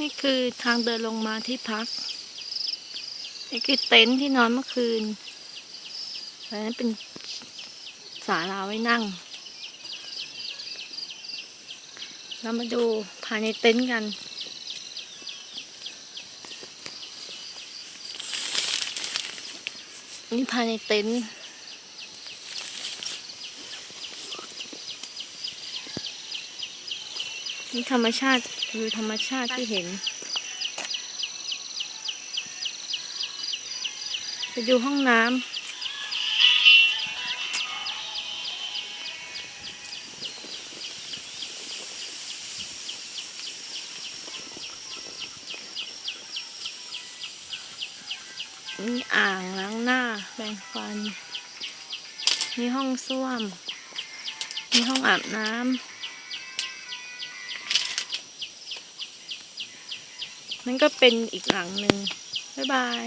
นี่คือทางเดินลงมาที่พัก นี่คือเต็นท์ที่นอนเมื่อคืนอันนั้นเป็นศาลาไว้นั่ง เรามาดูภายในเต็นท์กัน นี่ภายในเต็นท์ นี่ธรรมชาติวิวธรรมชาติที่เห็น ไปดูห้องน้ำมีอ่างล้างหน้าแปรงฟัน มีห้องส้วม มีห้องอาบน้ำ นั่นก็เป็นอีกหลังหนึ่งบ๊ายบาย